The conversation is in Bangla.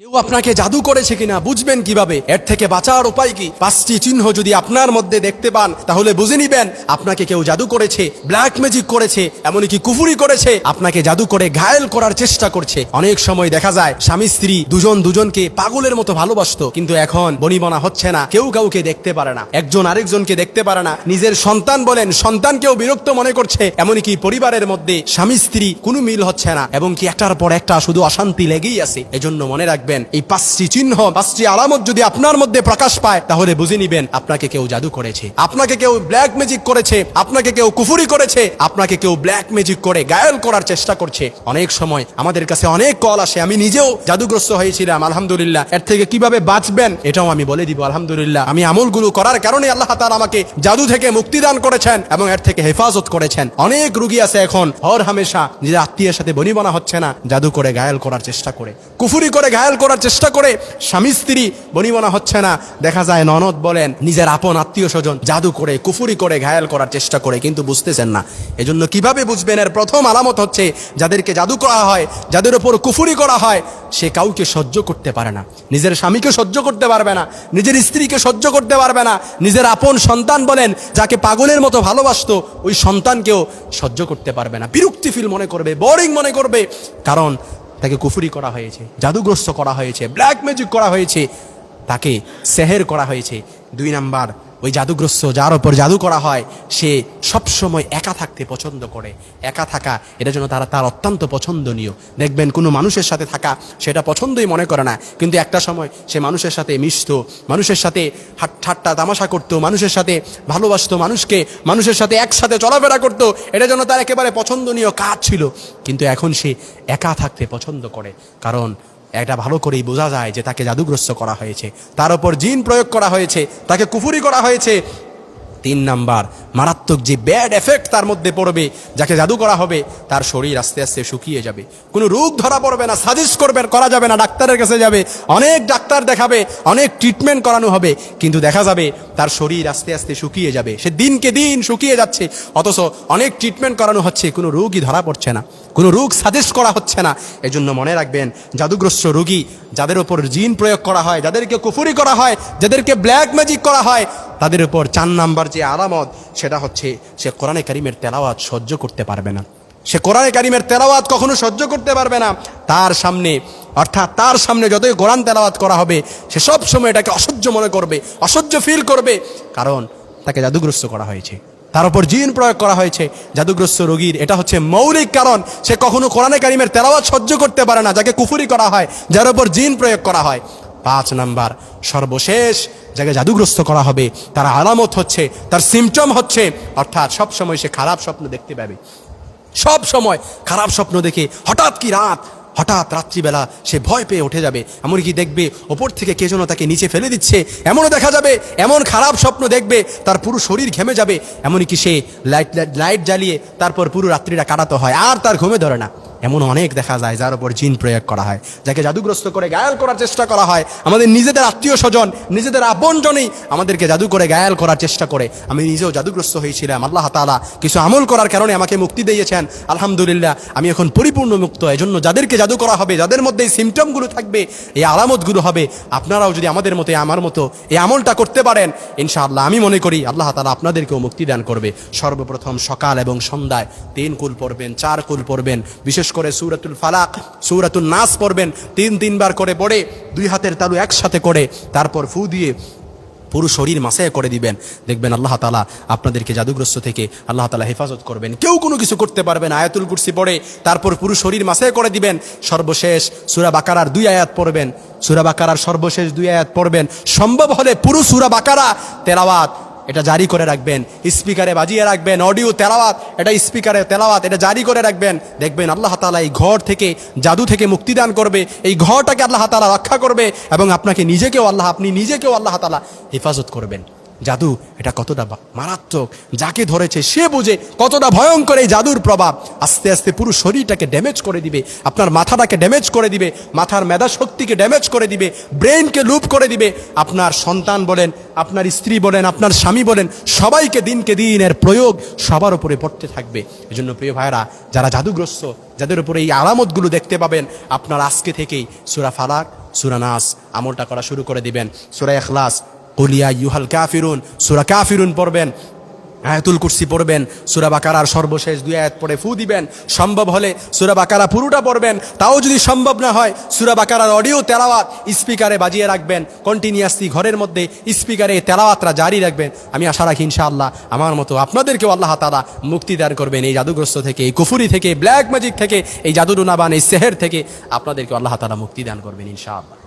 কেউ আপনাকে জাদু করেছে কিনা, বুঝবেন কীভাবে? এর থেকে বাঁচার উপায় কি? পাঁচটি চিহ্ন যদি আপনার মধ্যে দেখতে পান, তাহলে বুঝে নিবেন, আপনাকে কেউ জাদু করেছে ব্ল্যাক ম্যাজিক করেছে, এমনকি কুফুরি করেছে, আপনাকে জাদু করে ঘায়েল করার চেষ্টা করছে। অনেক সময় দেখা যায়, স্বামী স্ত্রী দুজন দুজনকে পাগলের মতো ভালোবাসতো, কিন্তু এখন বনিবনা হচ্ছে না, কেউ কাউকে দেখতে পারে না। একজন আরেকজনকে দেখতে পারে না। নিজের সন্তান বলেন, সন্তানকেও বিরক্ত মনে করছে, এমনকি পরিবারের মধ্যে স্বামী স্ত্রী কোনো মিল হচ্ছে না, এবং কি একটার পর একটা শুধু অশান্তি লেগেই আছে? এজন্য মনে রাখবেন এই পাঁচটি চিহ্ন, পাঁচটি আলামত যদি আপনার মধ্যে প্রকাশ পায়, তাহলে বুঝে নিবেন আপনাকে কেউ জাদু করেছে। আপনাকে কেউ ব্ল্যাক ম্যাজিক করেছে, আপনাকে কেউ কুফুরি করেছে, আপনাকে কেউ ব্ল্যাক ম্যাজিক করে গায়ল করার চেষ্টা করছে। অনেক সময় আমাদের কাছে অনেক কল আসে, আমি নিজেও জাদুগ্রস্ত হয়েছিলাম, আলহামদুলিল্লাহ। এর থেকে কীভাবে বাঁচবেন, এটাও আমি বলে দিব, আলহামদুলিল্লাহ। আমি আমলগুলো করার কারণে আল্লাহ তার আমাকে জাদু থেকে মুক্তি দান করেছেন এবং এর থেকে হেফাজত করেছেন। অনেক রুগী আছে এখন, হর হামেশা নিজের আত্মীয়ের সাথে বনিবনা হচ্ছে না, জাদু করে গায়াল করার চেষ্টা করে। কুফুরি করে গায়াল করার চেষ্টা করে স্বামী স্ত্রী বনিবনা হচ্ছে না। দেখা যায় ননদ বলেন, নিজের আপন আত্মীয় স্বজন জাদু করে, কুফুরি করে, ঘায়াল করার চেষ্টা করে, কিন্তু বুঝতেছেন না। এজন্য কীভাবে বুঝবেন? এর প্রথম আলামত হচ্ছে, যাদেরকে জাদু করা হয়, যাদের উপর কুফুরি করা হয়, সে কাউকে সহ্য করতে পারে না। নিজের স্বামীকে সহ্য করতে পারবে না, নিজের স্ত্রীকে সহ্য করতে পারবে না। নিজের আপন সন্তান বলেন, যাকে পাগলের মতো ভালোবাসত, ওই সন্তানকেও সহ্য করতে পারবে না। বিরক্তি ফিল মনে করবে বোরিং মনে করবে, কারণ তাকে কুফুরি করা হয়েছে, জাদুগ্রস্ত করা হয়েছে ব্ল্যাক ম্যাজিক করা হয়েছে, তাকে সেহের করা হয়েছে। দুই নাম্বার ওই জাদুগ্রস্ত যার ওপর জাদু করা হয়, সে সবসময় একা থাকতে পছন্দ করে। একা থাকা, এটা জন্য তারা তার অত্যন্ত পছন্দনীয়। দেখবেন কোনো মানুষের সাথে থাকা, সেটা পছন্দই মনে করে না। কিন্তু একটা সময় সে মানুষের সাথে মিশতো, মানুষের সাথে ঠাট্টা, তামাশা করতো, মানুষের সাথে ভালোবাসতো মানুষকে, মানুষের সাথে একসাথে চলাফেরা করতো। এটা জন্য তার একেবারে পছন্দনীয় কাজ ছিল। কিন্তু এখন সে একা থাকতে পছন্দ করে। কারণ এটা ভালো করেই বোঝা যায় যে তাকে জাদুগ্রস্ত করা হয়েছে। তার উপর জিন প্রয়োগ করা হয়েছে, তাকে কুফুরি করা হয়েছে। তিন নাম্বার মারাত্মক যে ব্যাড এফেক্ট তার মধ্যে পড়বে, যাকে জাদু করা হবে, তার শরীর আস্তে আস্তে শুকিয়ে যাবে। কোনো রোগ ধরা পড়বে না সাজেস্ট করবে, করা যাবে না, ডাক্তারের কাছে যাবে। অনেক ডাক্তার দেখাবে, অনেক ট্রিটমেন্ট করানো হবে, কিন্তু দেখা যাবে তার শরীর আস্তে আস্তে শুকিয়ে যাবে। সে দিনকে দিন শুকিয়ে যাচ্ছে, অথচ অনেক ট্রিটমেন্ট করানো হচ্ছে, কোনো রোগই ধরা পড়ছে না। কোনো রোগ সাজেস্ট করা হচ্ছে না। এজন্য মনে রাখবেন, জাদুগ্রস্ত রোগী যাদের ওপর জিন প্রয়োগ করা হয়, যাদেরকে কুফুরি করা হয়, যাদেরকে ব্ল্যাক ম্যাজিক করা হয় তাদের উপর চার নাম্বার যে আলামত সেটা হচ্ছে সে কোরআনে কারিমের তেলাওয়াত সহ্য করতে পারবে না। সে কোরআনে কারিমের তেলাওয়াত কখনো সহ্য করতে পারবে না। তার সামনে, অর্থাৎ তার সামনে যতই কোরআন তেলাওয়াত করা হবে, সে সব সময় এটাকে অসহ্য মনে করবে, অসহ্য ফিল করবে। কারণ তাকে জাদুগ্রস্ত করা হয়েছে। তার উপর জিন প্রয়োগ করা হয়েছে জাদুগ্রস্ত রোগীর। এটা হচ্ছে মৌলিক কারণ। সে কখনো কোরআনে কারিমের তেলাওয়াত সহ্য করতে পারে না, যাকে কুফুরি করা হয়, যার উপর জিন প্রয়োগ করা হয়। পাঁচ নাম্বার। সর্বশেষ যাকে জাদুগ্রস্ত করা হবে, তার আলামত হচ্ছে, তার সিমটম হচ্ছে, অর্থাৎ সব সময় সে খারাপ স্বপ্ন দেখতে পাবে। সব সময় খারাপ স্বপ্ন দেখে হঠাৎ কি রাত, হঠাৎ রাত্রিবেলা সে ভয় পেয়ে উঠে যাবে। এমনকি দেখবে ওপর থেকে কে যেন তাকে নিচে ফেলে দিচ্ছে। এমনও দেখা যাবে, এমন খারাপ স্বপ্ন দেখবে, তার পুরো শরীর ঘেমে যাবে। এমনকি সে লাইট লাইট জ্বালিয়ে তারপর পুরো রাত্রিটা কাটাতে হয়, আর তার ঘুমে ধরে না। এমন অনেক দেখা যায় যার উপর জিন প্রয়োগ করা হয়, যাকে জাদুগ্রস্ত করে গায়াল করার চেষ্টা করা হয়। আমাদের নিজেদের আত্মীয় স্বজন, নিজেদের আপনজনই আমাদেরকে জাদু করে গায়াল করার চেষ্টা করে। আমি নিজেও জাদুগ্রস্ত হয়েছিলাম, আল্লাহ তালা কিছু আমল করার কারণে আমাকে মুক্তি দিয়েছেন। আলহামদুলিল্লাহ, আমি এখন পরিপূর্ণ মুক্ত। এজন্য যাদেরকে জাদু করা হবে, যাদের মধ্যে এই সিমটমগুলো থাকবে, এই আলামতগুলো হবে, আপনারাও যদি আমাদের মতো আমার মতো এই আমলটা করতে পারেন, ইনশাআল্লাহ আমি মনে করি আল্লাহ তালা আপনাদেরকেও মুক্তি দান করবে। সর্বপ্রথম সকাল এবং সন্ধ্যায় তিন কুল পড়বেন, চার কুল পড়বেন, বিশেষ করে সুরাতুল ফালাক, সুরাতুল নাস পড়বেন, তিন, তিনবার করে পড়ে, দুই হাতের তালু একসাথে করে, তারপর ফু দিয়ে পুরো শরীর মাসায় করে দিবেন। দেখবেন আল্লাহ তালা আপনাদেরকে জাদুগ্রস্ত থেকে আল্লাহ তালা হেফাজত করবেন। কেউ কোনো কিছু করতে পারবেন আয়াতুল কুরসি পড়ে, তারপর পুরো শরীর মাসায় করে দিবেন। সর্বশেষ সুরা বাকারার দুই আয়াত পড়বেন। সুরা বাকারার সর্বশেষ দুই আয়াত পড়বেন। সম্ভব হলে পুরো সুরা বাকারা তেলাওয়াত এটা জারি করে রাখবেন, স্পিকারে বাজিয়ে রাখবেন অডিও তেলাওয়াত, এটা স্পিকারে তেলাওয়াত, এটা জারি করে রাখবেন। দেখবেন আল্লাহ তালা এই ঘর থেকে, জাদু থেকে মুক্তিদান করবে, এই ঘরটাকে আল্লাহ তালা রক্ষা করবে এবং আপনাকে নিজেকেও আল্লাহ, আপনি নিজেকেও আল্লাহ তালা হেফাজত করবেন। জাদু, এটা কতটা মারাত্মক। যাকে ধরেছে, সে বুঝে কতটা ভয়ঙ্কর এই জাদুর প্রভাব। আস্তে আস্তে পুরো শরীরটাকে ড্যামেজ করে দিবে, আপনার মাথাটাকে ড্যামেজ করে দিবে, মাথার মেধা শক্তিকে ড্যামেজ করে দিবে ব্রেনকে লুপ করে দিবে। আপনার সন্তান বলেন, আপনার স্ত্রী বলেন, আপনার স্বামী বলেন, সবাইকে দিনকে দিন এর প্রয়োগ সবার উপরে পড়তে থাকবে। এজন্য প্রিয় ভাইরা যারা জাদুগ্রস্ত, যাদের উপরে এই আলামতগুলো দেখতে পাবেন, আপনার আজকে থেকেই সুরা ফালাক, সুরা নাস আমলটা করা শুরু করে দিবেন। সুরা এখলাস কলিয়া ইউহাল কাফিরুন সুরা কাফিরুন পড়বেন, আয়াতুল কুরসি পড়বেন, সুরা বাকারার সর্বশেষ দুই আয়াত পড়ে ফু দিবেন। সম্ভব হলে সুরা বাকারা পুরোটা পড়বেন, তাও যদি সম্ভব না হয়, সুরা বাকারার অডিও তেলাওয়াত স্পিকারে বাজিয়ে রাখবেন কন্টিনিউয়াসলি ঘরের মধ্যে স্পিকারে তেলাওয়াতরা জারি রাখবেন। আমি আশা রাখি ইনশাআল্লাহ আমার মতো আপনাদেরকেও আল্লাহ তালা মুক্তি দান করবেন এই জাদুগ্রস্ত থেকে, এই কুফুরি থেকে ব্ল্যাক ম্যাজিক থেকে, এই জাদুডুনাবান এই সেহের থেকে আপনাদেরকে আল্লাহ তালা মুক্তি দান করবেন ইনশাআল্লাহ।